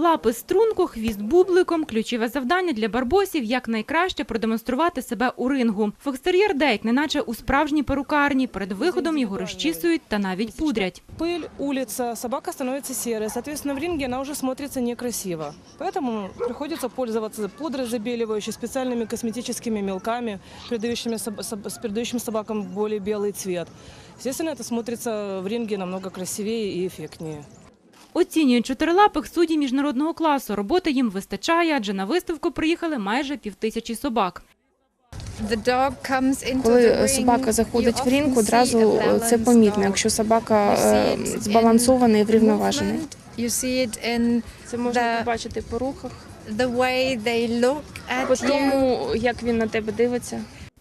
Лапи струнку, хвіст бубликом – ключове завдання для барбосів – як найкраще продемонструвати себе у рингу. Фокстер'єр Дейк, неначе у справжній перукарні. Перед виходом його розчісують та навіть пудрять. Пыль, улица, собака становится серой. Соответственно, в ринге она уже смотрится некрасиво. Поэтому приходится пользоваться пудрой забеливающей, специальными косметическими мелками, придающими, соб- соб- с придающим собакам более белый цвет. Естественно, это смотрится в ринге намного красивее и эффектнее. Оцінюють чотирилапих судді міжнародного класу. Роботи їм вистачає, адже на виставку приїхали майже півтисячі собак. Коли собака заходить в ринг, одразу це помітно, якщо собака е, збалансована і врівноважена. Це можна побачити по рухах, по тому, як він на тебе дивиться.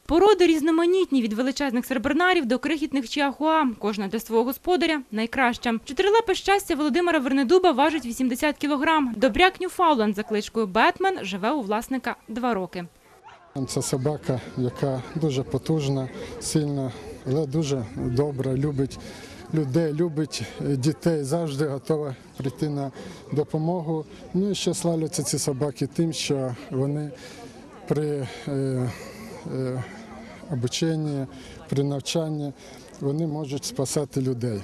Породи різноманітні від величезних сербернарів до крихітних чіахуа. Кожна для свого господаря найкраща. Чотирилапе щастя Володимира Вернедуба важить 80 кілограм. Добряк Ньюфауленд за кличкою Бетмен живе у власника два роки. Це собака, яка дуже потужна, сильна, але дуже добра, любить людей, любить дітей, завжди готова прийти на допомогу. Ну і ще славляться ці собаки тим, що вони при е, обученні, при навчанні вони можуть спасати людей.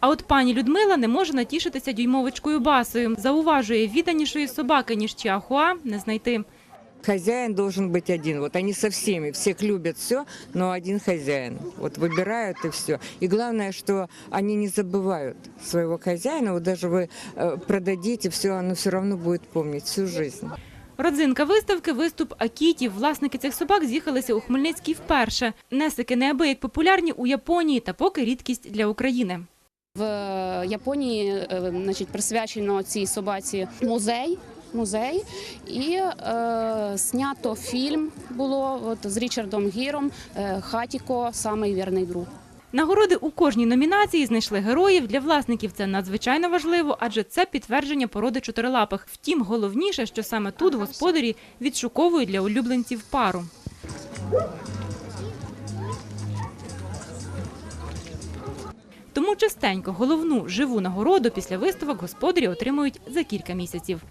А от пані Людмила не може натішитися дюймовочкою басою. Зауважує, відданішої собаки, ніж чіахуа, не знайти. Хозяин должен быть один. Вот они со всеми, всех любят все, но один хозяин. Вот выбирают и все. И главное, что они не забывают своего хозяина. Вот даже вы э, продадите, все, оно все равно будет помнить всю жизнь. Родзинка виставки – виступ акітів. Власники цих собак з'їхалися у Хмельницький вперше. Несики неабияк популярні у Японії та поки рідкість для України. В Японії е, значить, присвячено цій собаці музей. Музей і е, знято фільм було от, з Річардом Гіром е, Хатіко Самий вірний друг. Нагороди у кожній номінації знайшли героїв. Для власників це надзвичайно важливо, адже це підтвердження породи чотирилапих. Втім, головніше, що саме тут господарі відшуковують для улюбленців пару. Тому частенько головну живу нагороду після виставок господарі отримують за кілька місяців.